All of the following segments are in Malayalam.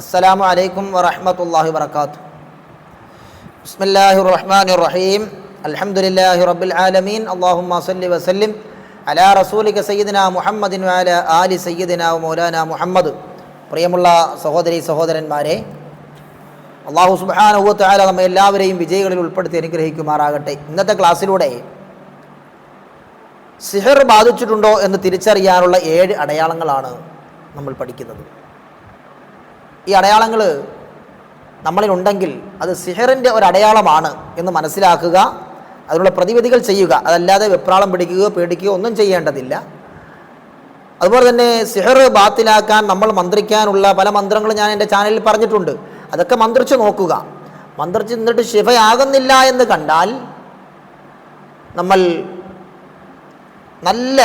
അസ്സലാമു അലൈക്കും വറഹമത്തല്ലാഹി വർക്കാത്തു ബിസ്മില്ലാഹി റഹ്മാൻ റഹീം അലഹമുല്ലാഹി റബ്ബിൽ ആലമീൻ. അള്ളാഹുമ്മ സല്ലി വസല്ലിം. അലാ റസൂലിക സയ്യിദിന മുഹമ്മദിൻ വാല ആലി സയ്യിദിന മൗലാന മുഹമ്മദ്. പ്രിയമുള്ള സഹോദരി സഹോദരന്മാരെ അള്ളാഹു സുബാനുഭവത്തായ നമ്മെ എല്ലാവരെയും വിജയികളിൽ ഉൾപ്പെടുത്തി അനുഗ്രഹിക്കുമാറാകട്ടെ. ഇന്നത്തെ ക്ലാസ്സിലൂടെ സിഹർ ബാധിച്ചിട്ടുണ്ടോ എന്ന് തിരിച്ചറിയാനുള്ള ഏഴ് അടയാളങ്ങളാണ് നമ്മൾ പഠിക്കുന്നത്. ഈ അടയാളങ്ങൾ നമ്മളിലുണ്ടെങ്കിൽ അത് സിഹറിന്റെ ഒരു അടയാളമാണ് എന്ന് മനസ്സിലാക്കുക അതിനുള്ള പ്രതിവിധികൾ ചെയ്യുക. അതല്ലാതെ വെപ്രാളം പിടിക്കുകയോ പേടിക്കുകയോ ഒന്നും ചെയ്യേണ്ടതില്ല. അതുപോലെ തന്നെ സിഹർ ബാത്തിലാക്കാൻ നമ്മൾ മന്ത്രിക്കാനുള്ള പല മന്ത്രങ്ങളും ഞാൻ എന്റെ ചാനലിൽ പറഞ്ഞിട്ടുണ്ട്. അതൊക്കെ മന്ത്രിച്ച് നോക്കുക. മന്ത്രിച്ച് നിന്നിട്ട് ശിഫയാകുന്നില്ല എന്ന് കണ്ടാൽ നമ്മൾ നല്ല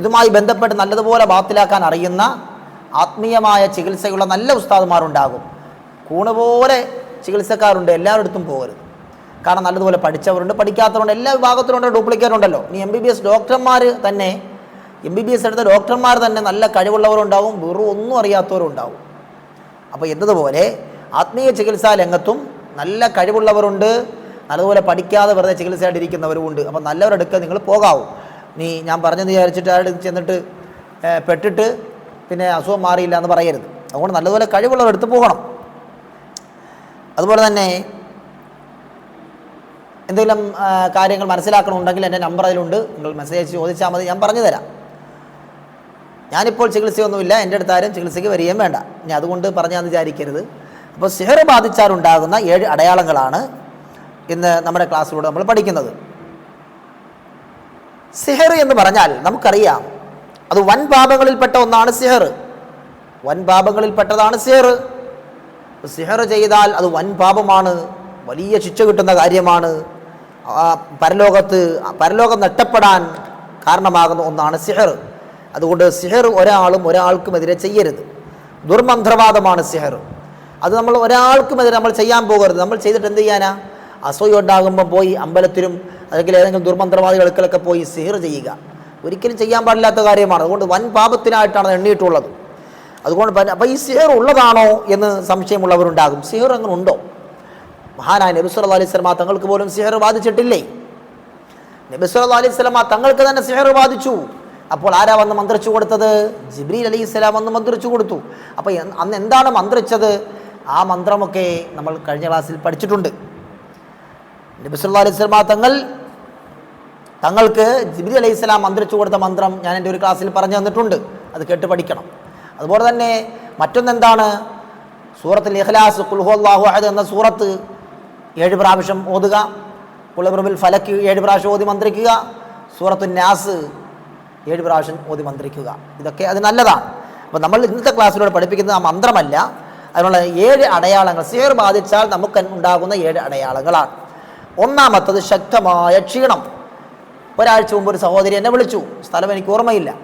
ഇതുമായി ബന്ധപ്പെട്ട് നല്ലതുപോലെ ബാത്തിലാക്കാൻ അറിയുന്ന ആത്മീയമായ ചികിത്സയുള്ള നല്ല ഉസ്താദുമാരുണ്ടാകും. കൂണ് പോലെ ചികിത്സക്കാരുണ്ട് എല്ലാവരിടത്തും പോകരുത്. കാരണം നല്ലതുപോലെ പഠിച്ചവരുണ്ട് പഠിക്കാത്തവരുണ്ട് എല്ലാ വിഭാഗത്തിലുണ്ട് ഡ്യൂപ്ലിക്കേറ്റ് ഉണ്ടല്ലോ ഇനി എം ബി ബി എസ് ഡോക്ടർമാർ തന്നെ എം ബി ബി എസ് എടുത്ത ഡോക്ടർമാർ തന്നെ നല്ല കഴിവുള്ളവരുണ്ടാവും വെറും ഒന്നും അറിയാത്തവരും ഉണ്ടാവും അപ്പോൾ എന്നതുപോലെ ആത്മീയ ചികിത്സാ രംഗത്തും നല്ല കഴിവുള്ളവരുണ്ട് നല്ലതുപോലെ പഠിക്കാതെ വെറുതെ ചികിത്സയായിട്ട് ഇരിക്കുന്നവരുമുണ്ട് അപ്പോൾ നല്ലവരെടുക്കുക നിങ്ങൾ പോകാവും. നീ ഞാൻ പറഞ്ഞെന്ന് വിചാരിച്ചിട്ട് ആരുടെ ചെന്നിട്ട് പെട്ടിട്ട് പിന്നെ അസുഖം മാറിയില്ല എന്ന് പറയരുത്. അതുകൊണ്ട് നല്ലതുപോലെ കഴിവുള്ളവർ എടുത്തു പോകണം. അതുപോലെ തന്നെ എന്തെങ്കിലും കാര്യങ്ങൾ മനസ്സിലാക്കണമുണ്ടെങ്കിൽ എന്റെ നമ്പർ അതിലുണ്ട്. നിങ്ങൾ മെസ്സേജ് അയച്ച് ചോദിച്ചാൽ മതി. ഞാൻ പറഞ്ഞു തരാം. ഞാനിപ്പോൾ ചികിത്സയൊന്നുമില്ല. എന്റെ അടുത്ത് ആരും ചികിത്സയ്ക്ക് വരികയും വേണ്ട. ഇനി അതുകൊണ്ട് പറഞ്ഞാന്ന് വിചാരിക്കരുത്. അപ്പോൾ സിഹർ ബാധിച്ചാലുണ്ടാകുന്ന ഏഴ് അടയാളങ്ങളാണ് ഇന്ന് നമ്മുടെ ക്ലാസ്സിലൂടെ നമ്മൾ പഠിക്കുന്നത്. സിഹർ എന്ന് പറഞ്ഞാൽ നമുക്കറിയാം അത് വൻ പാപങ്ങളിൽപ്പെട്ട ഒന്നാണ് സിഹർ. വൻ പാപങ്ങളിൽപ്പെട്ടതാണ് സിഹർ. സിഹർ ചെയ്താൽ അത് വൻ പാപമാണ്. വലിയ ശിക്ഷ കിട്ടുന്ന കാര്യമാണ്. പരലോകത്ത് പരലോകം നഷ്ടപ്പെടാൻ കാരണമാകുന്ന ഒന്നാണ് സിഹർ. അതുകൊണ്ട് സിഹർ ഒരാളും ഒരാൾക്കുമെതിരെ ചെയ്യരുത്. ദുർമന്ത്രവാദമാണ് സിഹർ. അത് നമ്മൾ ഒരാൾക്കുമെതിരെ നമ്മൾ ചെയ്യാൻ പോകരുത്. നമ്മൾ ചെയ്തിട്ട് എന്ത് ചെയ്യാനാ? അസൂയ ഉണ്ടാകുമ്പോൾ പോയി അമ്പലത്തിലും അല്ലെങ്കിൽ ഏതെങ്കിലും ദുർമന്ത്രവാദികൾക്കൊക്കെ പോയി സിഹർ ചെയ്യുക. ഒരിക്കലും ചെയ്യാൻ പാടില്ലാത്ത കാര്യമാണ്. അതുകൊണ്ട് വൻ പാപത്തിനായിട്ടാണ് എണ്ണിയിട്ടുള്ളത്. അതുകൊണ്ട് പല- അപ്പോൾ ഈ സിഹർ ഉള്ളതാണോ എന്ന് സംശയമുള്ളവരുണ്ടാകും. സിഹർ അങ്ങനെ ഉണ്ടോ? മഹാനായ നബി സല്ലല്ലാഹു അലൈഹി സ്വലമ തങ്ങൾക്ക് പോലും സിഹർ ബാധിച്ചിട്ടില്ലേ നബി സല്ലല്ലാഹു അലൈഹി സ്വലമ തങ്ങൾക്ക് തന്നെ സിഹർ ബാധിച്ചു അപ്പോൾ ആരാ വന്ന് മന്ത്രിച്ചു കൊടുത്തത്? ജിബ്രീൽ അലൈഹി സ്വലാം വന്ന് മന്ത്രിച്ചു കൊടുത്തു. അപ്പോൾ അന്ന് എന്താണ് മന്ത്രിച്ചത്? ആ മന്ത്രമൊക്കെ നമ്മൾ കഴിഞ്ഞ ക്ലാസ്സിൽ പഠിച്ചിട്ടുണ്ട്. നബി സല്ലല്ലാഹു അലൈഹി സ്വലമ തങ്ങൾ തങ്ങൾക്ക് ജിബിരി അലൈഹി സ്വലാം മന്ത്രിച്ചു കൊടുത്ത മന്ത്രം ഞാൻ എന്റെ ഒരു ക്ലാസ്സിൽ പറഞ്ഞു തന്നിട്ടുണ്ട്. അത് കേട്ട് പഠിക്കണം. അതുപോലെ തന്നെ മറ്റൊന്നെന്താണ്? സൂറത്തിൽ ഇഖ്ലാസ് കുൽഹുല്ലാഹു അഹദ് എന്ന സൂറത്ത് ഏഴ് പ്രാവശ്യം ഓതുക. കുളബ്രബിൽ ഫലക്ക് ഏഴ് പ്രാവശ്യം ഓതി മന്ത്രിക്കുക. സൂറത്തു നാസ് ഏഴ് പ്രാവശ്യം ഓതി മന്ത്രിക്കുക. ഇതൊക്കെ അത് നല്ലതാണ്. അപ്പോൾ നമ്മൾ ഇന്നത്തെ ക്ലാസ്സിലൂടെ പഠിപ്പിക്കുന്നത് ആ മന്ത്രമല്ല. അതിനുള്ള ഏഴ് അടയാളങ്ങൾ സിയർ ബാധിച്ചാൽ നമുക്ക് ഉണ്ടാകുന്ന ഏഴ് അടയാളങ്ങളാണ്. ഒന്നാമത്തത് ശക്തമായ ക്ഷീണം. ഒരാഴ്ച മുമ്പ് ഒരു സഹോദരി എന്നെ വിളിച്ചു. സ്ഥലം എനിക്ക് ഓർമ്മയില്ല.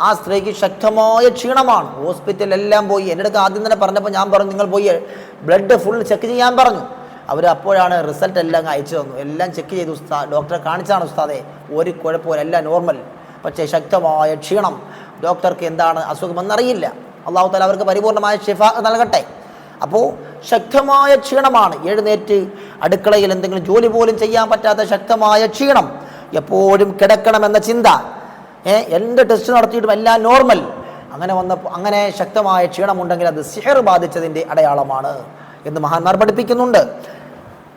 ആ സ്ത്രീക്ക് ശക്തമായ ക്ഷീണമാണ്. ഹോസ്പിറ്റലിലെല്ലാം പോയി. എന്റെ അടുത്ത് ആദ്യം തന്നെ പറഞ്ഞപ്പോൾ ഞാൻ പറഞ്ഞു നിങ്ങൾ പോയി ബ്ലഡ് ഫുൾ ചെക്ക് ചെയ്യാൻ പറഞ്ഞു. അവർ അപ്പോഴാണ് റിസൾട്ട് എല്ലാം അയച്ചു തന്നു. എല്ലാം ചെക്ക് ചെയ്തു. ഉസ്താ ഡോക്ടറെ കാണിച്ചാണ് ഉസ്താദെ ഒരു കുഴപ്പമില്ല എല്ലാം നോർമൽ പക്ഷേ ശക്തമായ ക്ഷീണം. ഡോക്ടർക്ക് എന്താണ് അസുഖമെന്നറിയില്ല. അള്ളാഹു താല അവർക്ക് പരിപൂർണമായ ഷിഫ നൽകട്ടെ. അപ്പോൾ ശക്തമായ ക്ഷീണമാണ്. എഴുന്നേറ്റ് അടുക്കളയിൽ എന്തെങ്കിലും ജോലി പോലും ചെയ്യാൻ പറ്റാത്ത ശക്തമായ ക്ഷീണം. എപ്പോഴും കിടക്കണമെന്ന ചിന്ത. എന്റെ ടെസ്റ്റ് നടത്തിയിട്ടും എല്ലാം നോർമൽ അങ്ങനെ വന്നപ്പോൾ അങ്ങനെ ശക്തമായ ക്ഷീണമുണ്ടെങ്കിൽ അത് സിഹർ ബാധിച്ചതിന്റെ അടയാളമാണ് എന്ന് മഹാന്മാർ പഠിപ്പിക്കുന്നുണ്ട്.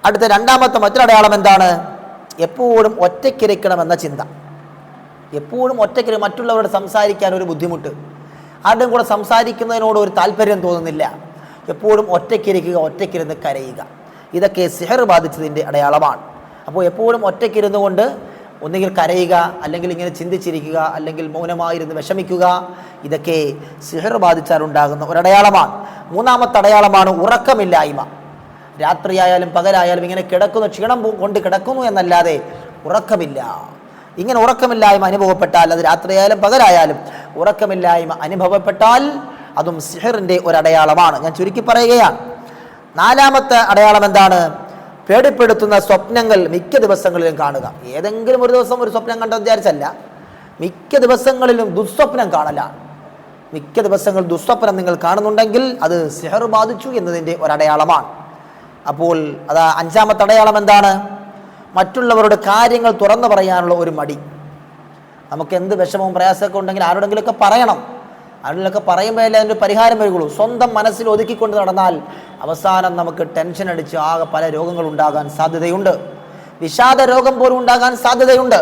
അടുത്ത രണ്ടാമത്തെ മറ്റൊരടയാളം എന്താണ്? എപ്പോഴും ഒറ്റയ്ക്കിരിക്കണമെന്ന ചിന്ത. എപ്പോഴും ഒറ്റയ്ക്ക് മറ്റുള്ളവരോട് സംസാരിക്കാൻ ഒരു ബുദ്ധിമുട്ട്. ആരുടെയും കൂടെ സംസാരിക്കുന്നതിനോട് ഒരു താല്പര്യം തോന്നുന്നില്ല. എപ്പോഴും ഒറ്റയ്ക്കിരിക്കുക ഒറ്റയ്ക്കിരുന്ന് കരയുക. ഇതൊക്കെ സിഹർ ബാധിച്ചതിന്റെ അടയാളമാണ്. അപ്പോൾ എപ്പോഴും ഒറ്റയ്ക്കിരുന്നു കൊണ്ട് ഒന്നുകിൽ കരയുക അല്ലെങ്കിൽ ഇങ്ങനെ ചിന്തിച്ചിരിക്കുക അല്ലെങ്കിൽ മൗനമായിരുന്ന് വിഷമിക്കുക ഇതൊക്കെ സിഹർ ബാധിച്ചാലുണ്ടാകുന്ന ഒരടയാളമാണ്. മൂന്നാമത്തെ അടയാളമാണ് ഉറക്കമില്ലായ്മ. രാത്രിയായാലും പകലായാലും ഇങ്ങനെ കിടക്കുന്നു ക്ഷീണം കൊണ്ട് കിടക്കുന്നു എന്നല്ലാതെ ഉറക്കമില്ല. ഇങ്ങനെ ഉറക്കമില്ലായ്മ അനുഭവപ്പെട്ടാൽ അത് രാത്രിയായാലും പകലായാലും ഉറക്കമില്ലായ്മ അനുഭവപ്പെട്ടാൽ അതും സിഹറിന്റെ ഒരടയാളമാണ്. ഞാൻ ചുരുക്കി പറയുകയാണ്. നാലാമത്തെ അടയാളം എന്താണ്? പേടിപ്പെടുത്തുന്ന സ്വപ്നങ്ങൾ മിക്ക ദിവസങ്ങളിലും കാണുക. ഏതെങ്കിലും ഒരു ദിവസം ഒരു സ്വപ്നം കണ്ടെന്ന് വിചാരിച്ചല്ല. മിക്ക ദിവസങ്ങളിലും ദുസ്വപ്നം കാണല. മിക്ക ദിവസങ്ങൾ ദുസ്വപ്നം നിങ്ങൾ കാണുന്നുണ്ടെങ്കിൽ അത് സിഹർ ബാധിച്ചു എന്നതിന്റെ ഒരടയാളമാണ്. അപ്പോൾ അത് അഞ്ചാമത്തെ അടയാളം എന്താണ്? മറ്റുള്ളവരുടെ കാര്യങ്ങൾ തുറന്നു പറയാനുള്ള ഒരു മടി. നമുക്ക് എന്ത് വിഷമവും പ്രയാസമൊക്കെ ഉണ്ടെങ്കിൽ ആരോടെങ്കിലുമൊക്കെ പറയണം. ആരോടെങ്കിലൊക്കെ പറയുമ്പോഴല്ലേ അതിന്റെ പരിഹാരം വരികയുള്ളൂ. സ്വന്തം മനസ്സിൽ ഒതുക്കിക്കൊണ്ട് നടന്നാൽ അവസാനം നമുക്ക് ടെൻഷൻ അടിച്ച് ആകെ പല രോഗങ്ങൾ ഉണ്ടാകാൻ സാധ്യതയുണ്ട്. വിഷാദ രോഗം പോലും ഉണ്ടാകാൻ സാധ്യതയുണ്ട്.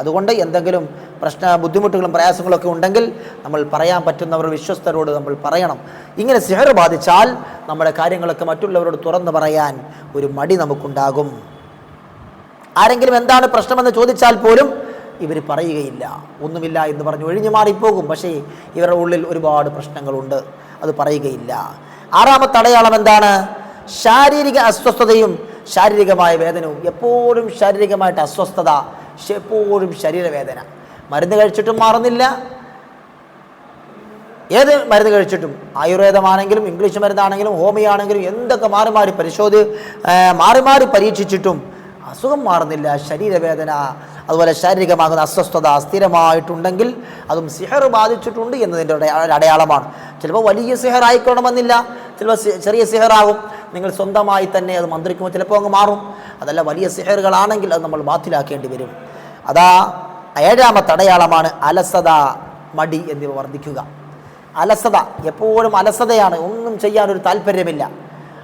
അതുകൊണ്ട് എന്തെങ്കിലും പ്രശ്ന ബുദ്ധിമുട്ടുകളും പ്രയാസങ്ങളൊക്കെ ഉണ്ടെങ്കിൽ നമ്മൾ പറയാൻ പറ്റുന്നവർ വിശ്വസ്തരോട് നമ്മൾ പറയണം. ഇങ്ങനെ സിഹർ ബാധിച്ചാൽ നമ്മുടെ കാര്യങ്ങളൊക്കെ മറ്റുള്ളവരോട് തുറന്നു പറയാൻ ഒരു മടി നമുക്കുണ്ടാകും. ആരെങ്കിലും എന്താണ് പ്രശ്നമെന്ന് ചോദിച്ചാൽ പോലും ഇവർ പറയുകയില്ല. ഒന്നുമില്ല എന്ന് പറഞ്ഞു ഒഴിഞ്ഞു മാറിപ്പോകും. പക്ഷേ ഇവരുടെ ഉള്ളിൽ ഒരുപാട് പ്രശ്നങ്ങളുണ്ട്. അത് പറയുകയില്ല. ആറാമത്തെ അടയാളം എന്താണ്? ശാരീരിക അസ്വസ്ഥതയും ശാരീരികമായ വേദനയും എപ്പോഴും ശാരീരികമായിട്ട് അസ്വസ്ഥത എപ്പോഴും ശരീരവേദന. മരുന്ന് കഴിച്ചിട്ടും മാറുന്നില്ല. ഏത് മരുന്ന് കഴിച്ചിട്ടും? ആയുർവേദമാണെങ്കിലും ഇംഗ്ലീഷ് മരുന്നാണെങ്കിലും ഹോമിയോ ആണെങ്കിലും എന്തൊക്കെ മാറി മാറി പരിശോധി മാറി മാറി പരീക്ഷിച്ചിട്ടും അസുഖം മാറുന്നില്ല. ശരീരവേദന അതുപോലെ ശാരീരികമാകുന്ന അസ്വസ്ഥത സ്ഥിരമായിട്ടുണ്ടെങ്കിൽ അതും സിഹർ ബാധിച്ചിട്ടുണ്ട് എന്നതിന്റെ ഒരു അടയാളമാണ്. ചിലപ്പോൾ വലിയ സിഹർ ആയിക്കോണമെന്നില്ല ചിലപ്പോൾ ചെറിയ സിഹറാകും. നിങ്ങൾ സ്വന്തമായി തന്നെ അത് മന്ത്രിക്കുമ്പോൾ ചിലപ്പോൾ അങ്ങ് മാറും. അതല്ല വലിയ സിഹറുകളാണെങ്കിൽ അത് നമ്മൾ ബാത്തിലാക്കേണ്ടി വരും. അതാ ഏഴാമത്തെ അടയാളമാണ് അലസത മടി എന്നിവ വർദ്ധിക്കുക. അലസത എപ്പോഴും അലസതയാണ്. ഒന്നും ചെയ്യാൻ ഒരു താല്പര്യമില്ല.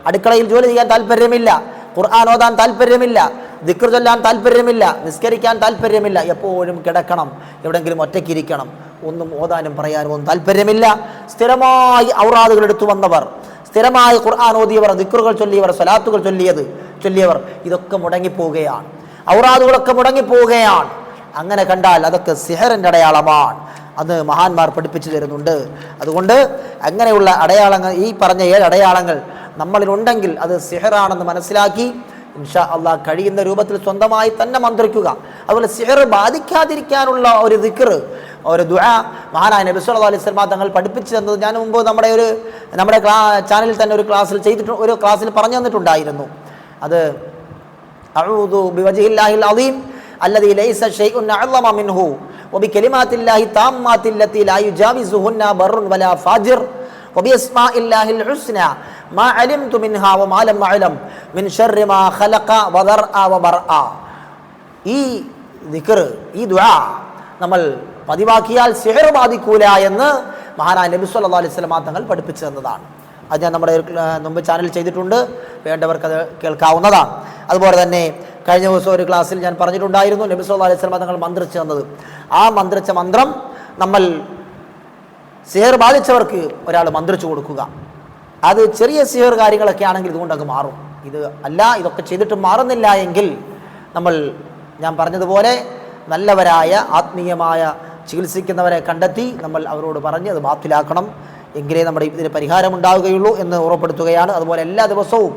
അടുക്കളയിൽ ജോലി ചെയ്യാൻ താല്പര്യമില്ല. ഖുർആൻ ഓതാൻ താല്പര്യമില്ല. ദിക്ർ ചൊല്ലാൻ താല്പര്യമില്ല നിസ്കരിക്കാൻ താല്പര്യമില്ല. എപ്പോഴും കിടക്കണം എവിടെയെങ്കിലും ഒറ്റയ്ക്കിരിക്കണം ഒന്നും ഓതാനും പറയാനും ഒന്നും താല്പര്യമില്ല. സ്ഥിരമായി ഔറാദുകൾ എടുത്തു വന്നവർ സ്ഥിരമായി ഖുർആൻ ഓതിയവർ ദിക്റുകൾ ചൊല്ലിയവർ സ്വലാത്തുകൾ ചൊല്ലിയത് ചൊല്ലിയവർ ഇതൊക്കെ മുടങ്ങിപ്പോവുകയാണ്. ഔറാദുകളൊക്കെ മുടങ്ങിപ്പോവുകയാണ്. അങ്ങനെ കണ്ടാൽ അതൊക്കെ സിഹറിന്റെ അടയാളമാണ്. അത് മഹാന്മാർ പഠിപ്പിച്ചു തരുന്നുണ്ട്. അതുകൊണ്ട് അങ്ങനെയുള്ള അടയാളങ്ങൾ ഈ പറഞ്ഞ ഏഴ് അടയാളങ്ങൾ നമ്മളിലുണ്ടെങ്കിൽ അത് സിഹറാണെന്ന് മനസ്സിലാക്കി ഇൻഷാ അള്ളാഹ് കഴിയുന്ന രൂപത്തിൽ സ്വന്തമായി തന്നെ മന്ത്രിക്കുക. അതുപോലെ സിഹർ ബാധിക്കാതിരിക്കാനുള്ള ഒരു ദിക്കർ ഒരു ദുഴ മഹാനായ നബി സല്ലല്ലാഹു അലൈഹി വസല്ലം തങ്ങൾ പഠിപ്പിച്ചു തന്നത് ഞാൻ മുമ്പ് നമ്മുടെ ഒരു നമ്മുടെ ക്ലാ ചാനലിൽ തന്നെ ഒരു ക്ലാസ്സിൽ ചെയ്തിട്ട് ഒരു ക്ലാസ്സിൽ പറഞ്ഞു തന്നിട്ടുണ്ടായിരുന്നു. അത് അഊദു ബിവജിഹില്ലാഹിൽ അദീം അല്ലദീ ലൈസ ഷൈഉൻ അഅ്ളമ മിൻഹു വബികലിമാത്തില്ലാഹി താമ്മാത്തില്ലത്തി ലാ യുജാവിസുഹുന്ന ബർറുൻ വലാ ഫാജിർ. وبأسماء الله الحسنى ما علمت منها وما لم أعلم من شر ما خلق وذرأ وبرأ ഈ ദിക്ർ ഈ ദുആ നമ്മൾ പതിവാക്കിയാൽ സിഹർ ബാധിക്കൂല എന്ന് മഹാനായ നബി സല്ലല്ലാഹു അലൈഹി വസല്ലം തങ്ങൾ പഠിപ്പിച്ചു തന്നതാണ് അത് ഞാൻ നമ്മുടെ ഒരു, ആ, മുമ്പ് ചാനൽ ചെയ്തിട്ടുണ്ട് വേണ്ടവർക്ക് അത് കേൾക്കാവുന്നതാണ് അതുപോലെ തന്നെ കഴിഞ്ഞ ദിവസം ഒരു ക്ലാസ്സിൽ ഞാൻ പറഞ്ഞിട്ടുണ്ടായിരുന്നു നബി സല്ലല്ലാഹു അലൈഹി വസല്ലം തങ്ങൾ മന്ത്രിച്ചു തന്നത് ആ മന്ത്രിച്ച മന്ത്രം നമ്മൾ സിഹർ ബാധിച്ചവർക്ക് ഒരാൾ മന്ത്രിച്ചു കൊടുക്കുക. അത് ചെറിയ സിഹർ കാര്യങ്ങളൊക്കെ ആണെങ്കിൽ ഇതുകൊണ്ട് അത് മാറും. ഇത് അല്ല ഇതൊക്കെ ചെയ്തിട്ട് മാറുന്നില്ല എങ്കിൽ നമ്മൾ ഞാൻ പറഞ്ഞതുപോലെ നല്ലവരായ ആത്മീയമായ ചികിത്സിക്കുന്നവരെ കണ്ടെത്തി നമ്മൾ അവരോട് പറഞ്ഞ് അത് ബാത്തിലാക്കണം. എങ്കിലേ നമ്മുടെ ഇതിന് പരിഹാരം ഉണ്ടാവുകയുള്ളൂ എന്ന് ഉറപ്പെടുത്തുകയാണ് അതുപോലെ എല്ലാ ദിവസവും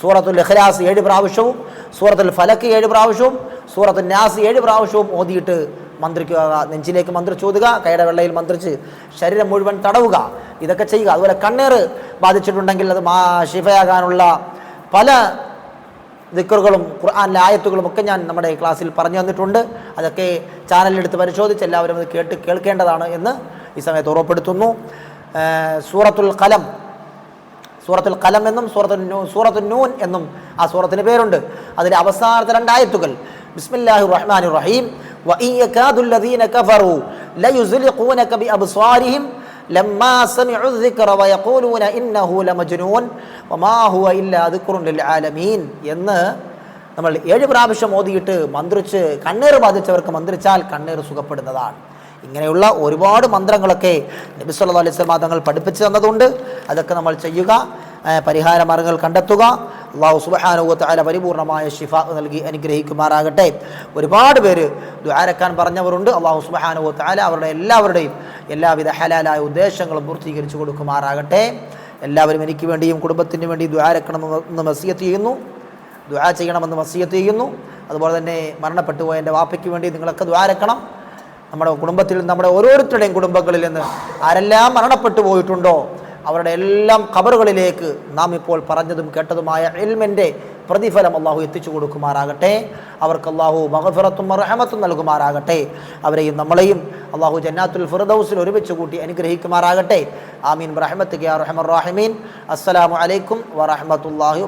സൂറത്തുൽ ലഹ്ലാസ് ഏഴ് പ്രാവശ്യവും സൂറത്തുൽ ഫലക്ക് ഏഴ് പ്രാവശ്യവും സൂറത്തുൽ നാസ് ഏഴ് പ്രാവശ്യവും ഓതിയിട്ട് മന്ത്രിക്കുക നെഞ്ചിലേക്ക് മന്ത്രിച്ചോതുക കൈയുടെ വെള്ളയിൽ മന്ത്രിച്ച് ശരീരം മുഴുവൻ തടവുക ഇതൊക്കെ ചെയ്യുക. അതുപോലെ കണ്ണേറ് ബാധിച്ചിട്ടുണ്ടെങ്കിൽ അത് മാ ശിഫയാകാനുള്ള പല ദിക്കറുകളും ഖുർആാനിലെ ആയത്തുകളും ഒക്കെ ഞാൻ നമ്മുടെ ക്ലാസ്സിൽ പറഞ്ഞു തന്നിട്ടുണ്ട്. അതൊക്കെ ചാനലിലെടുത്ത് പരിശോധിച്ച് എല്ലാവരും അത് കേട്ട് കേൾക്കേണ്ടതാണ് എന്ന് ഈ സമയത്ത് ഉറപ്പെടുത്തുന്നു സൂറത്തുൽ കലം സൂറത്തുൽ കലം എന്നും സൂറത്തുൽ നൂ സൂറത്തുൽ നൂൻ എന്നും ആ സൂറത്തിന് പേരുണ്ട്. അതിലെ അവസാനത്തെ രണ്ടായത്തുകൾ ബിസ്മില്ലാഹി റഹ്മാൻ റഹീം. وإن يكاد الذين كفروا ليزلقونك بأبصارهم لما سمعوا الذكر ويقولون إنه لمجنون وما هو إلا ذكر للعالمين എന്ന് നമ്മൾ ഏഴ് പ്രാവശ്യം ഓതിയിട്ട് മന്ത്രിച്ച് കണ്ണീർ ബാധിച്ചവർക്ക് മന്ത്രിച്ചാൽ കണ്ണീർ സുഖപ്പെടുന്നതാണ് ഇങ്ങനെയുള്ള ഒരുപാട് മന്ത്രങ്ങളൊക്കെ നബി സല്ലല്ലാഹു അലൈഹി വസല്ലം തങ്ങൾ പഠിപ്പിച്ചു തന്നതുണ്ട് അതൊക്കെ നമ്മൾ ചെയ്യുക ആ, പരിഹാര മാർഗങ്ങൾ കണ്ടെത്തുക. അള്ളാഹു തആല പരിപൂർണമായ ഷിഫ നൽകി അനുഗ്രഹിക്കുമാറാകട്ടെ. ഒരുപാട് പേര് ദ്വാരക്കാൻ പറഞ്ഞവരുണ്ട്. അള്ളാഹു തആല അവരുടെ എല്ലാവരുടെയും എല്ലാവിധ ഹലാലായ ഉദ്ദേശങ്ങളും പൂർത്തീകരിച്ചു കൊടുക്കുമാറാകട്ടെ. എല്ലാവരും എനിക്ക് വേണ്ടിയും കുടുംബത്തിന് വേണ്ടി ദ്വാരക്കണമെന്ന് മസിയത്ത് ചെയ്യുന്നു. ദുആ ചെയ്യണമെന്ന് മസിയത്ത് ചെയ്യുന്നു. അതുപോലെ തന്നെ മരണപ്പെട്ടു പോയ എന്റെ വാപ്പയ്ക്ക് വേണ്ടി നിങ്ങളൊക്കെ ദ്വാരക്കണം നമ്മുടെ കുടുംബത്തിൽ നമ്മുടെ ഓരോരുത്തരുടെയും കുടുംബങ്ങളിൽ നിന്ന് ആരെല്ലാം മരണപ്പെട്ടു പോയിട്ടുണ്ടോ? അവരുടെ എല്ലാം ഖബറുകളിലേക്ക് നാം ഇപ്പോൾ പറഞ്ഞതും കേട്ടതുമായ എൽമിന്റെ പ്രതിഫലം അള്ളാഹു എത്തിച്ചു കൊടുക്കുമാറാകട്ടെ. അവർക്ക് അള്ളാഹു മഹഫിറത്തും റഹമത്തും നൽകുമാറാകട്ടെ. അവരെയും നമ്മളെയും അള്ളാഹു ജന്നാത്തുൽ ഫിറദൌസിൽ ഒരുമിച്ച് കൂട്ടി അനുഗ്രഹിക്കുമാറാകട്ടെ. ആമീൻ. റഹമത്ത് യാ റഹമർ റാഹിമീൻ. അസ്സലാമു അലൈക്കും വറഹമത്തല്ലാഹി